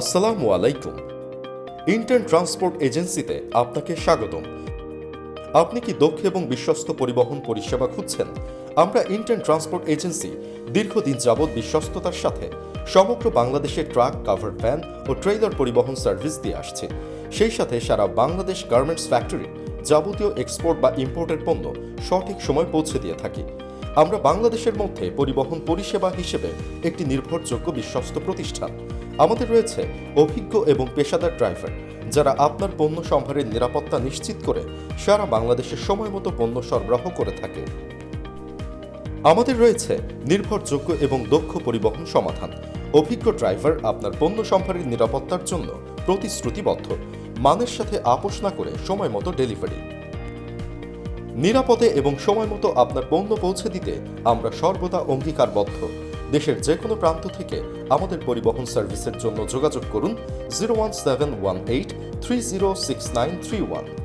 আসসালামু আলাইকুম। Intern transport এজেন্সিতে আপনাকে স্বাগতম। আপনি কি দক্ষ এবং বিশ্বস্ত পরিবহন পরিষেবা খুঁজছেন? আমরা ইন্টার্ন ট্রান্সপোর্ট এজেন্সি দীর্ঘদিন যাবৎ বিশ্বস্ততার সাথে সমগ্র বাংলাদেশে ট্রাক কাভার ভ্যান ও ট্রেলার পরিবহন সার্ভিস দিয়ে আসছে। সেই সাথে সারা বাংলাদেশ গার্মেন্টস ফ্যাক্টরি যাবতীয় এক্সপোর্ট বা ইম্পোর্টের পণ্য সঠিক সময় পৌঁছে দিয়ে থাকি। আমরা বাংলাদেশের মধ্যে পরিবহন পরিষেবা হিসেবে একটি নির্ভরযোগ্য বিশ্বস্ত প্রতিষ্ঠান। আমাদের রয়েছে অভিজ্ঞ এবং পেশাদার ড্রাইভার, যারা আপনার পণ্য সম্ভারের নিরাপত্তা নিশ্চিত করে সারা বাংলাদেশের সময় মতো পণ্য সরবরাহ করে থাকে। আমাদের রয়েছে নির্ভরযোগ্য এবং দক্ষ পরিবহন সমাধান। অভিজ্ঞ ড্রাইভার আপনার পণ্য সম্ভারের নিরাপত্তার জন্য প্রতিশ্রুতিবদ্ধ, মানের সাথে আপোষ না করে সময় মতো ডেলিভারি। নিরাপদে এবং সময় মতো আপনার পণ্য পৌঁছে দিতে আমরা সর্বদা অঙ্গীকারবদ্ধ। দেশের যে কোনো প্রান্ত থেকে আমাদের পরিবহন সার্ভিসের জন্য যোগাযোগ করুন zero one seven one eight three zero six nine three one.